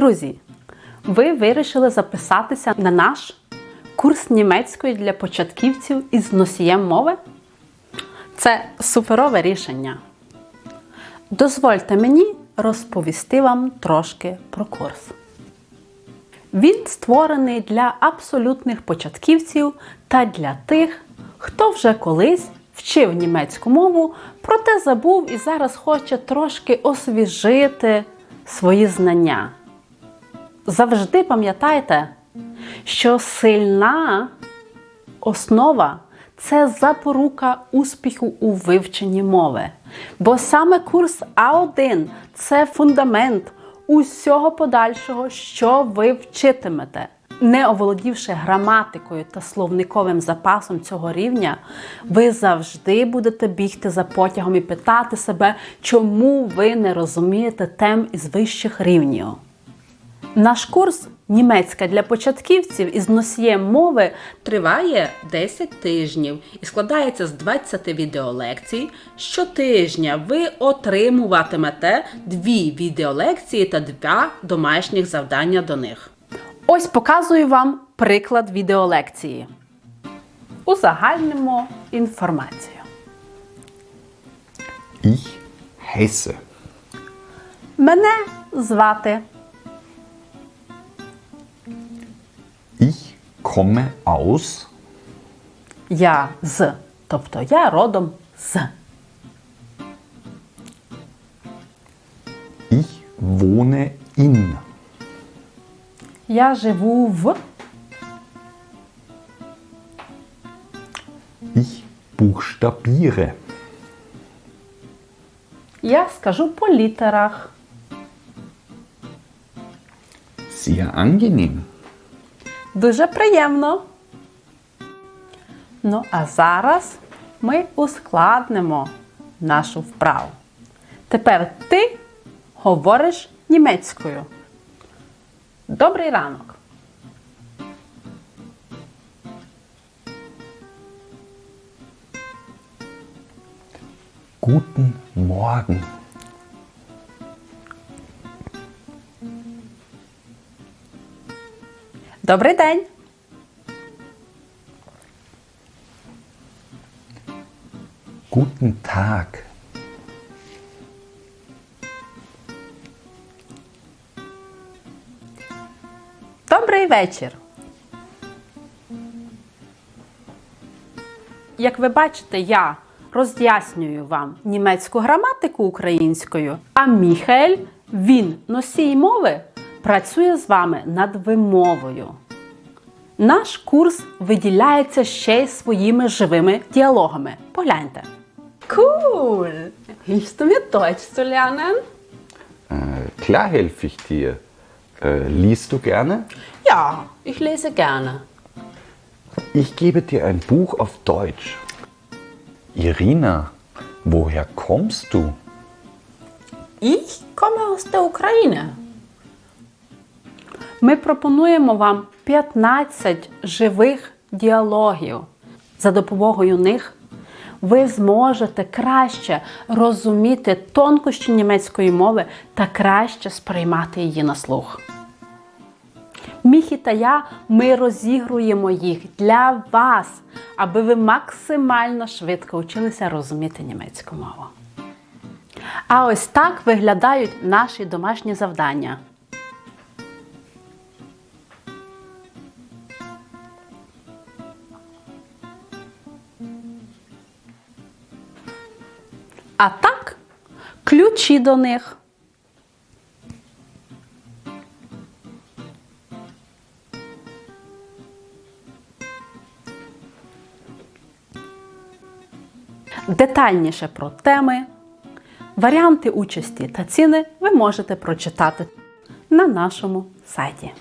Друзі, ви вирішили записатися на наш курс німецької для початківців із носієм мови? Це суперове рішення. Дозвольте мені розповісти вам трошки про курс. Він створений для абсолютних початківців та для тих, хто вже колись вчив німецьку мову, проте забув і зараз хоче трошки освіжити свої знання. Завжди пам'ятайте, що сильна основа це запорука успіху у вивченні мови. Бо саме курс А1 це фундамент усього подальшого, що ви вчитимете. Не оволодівши граматикою та словниковим запасом цього рівня, ви завжди будете бігти за потягом і питати себе, чому ви не розумієте тем із вищих рівнів. Наш курс Німецька для початківців із носієм мови триває 10 тижнів і складається з 20 відеолекцій. Щотижня ви отримуватимете дві відеолекції та два домашніх завдання до них. Ось показую вам приклад відеолекції. Узагальнимо інформацію. Ich heiße. Мене звати Ich komme aus. я з, тобто я родом з. Ich wohne in. Я живу в. Ich buchstabiere. Я скажу по літерах. Sehr angenehm. Дуже приємно. Ну, а зараз ми ускладнимо нашу вправу. Тепер ти говориш німецькою. Добрий ранок. Guten Morgen. Добрий день. Guten Tag. Добрий вечір. Як ви бачите, я роз'яснюю вам німецьку граматику українською, а Міхель, він носій мови, працює з вами над вимовою. Наш курс виділяється ще й своїми живими діалогами. Погляньте. Cool! Hilfst du mir Deutsch zu lernen? Äh, klar helfe ich dir. Äh, liest du gerne? Ja, ich lese gerne. Ich gebe dir ein Buch auf Deutsch. Irina, woher kommst du? Ich komme aus der Ukraine. Ми пропонуємо вам 15 живих діалогів. За допомогою них ви зможете краще розуміти тонкощі німецької мови та краще сприймати її на слух. Міхі та я ми розігруємо їх для вас, аби ви максимально швидко вчилися розуміти німецьку мову. А ось так виглядають наші домашні завдання. А так, ключі до них. Детальніше про теми, варіанти участі та ціни ви можете прочитати на нашому сайті.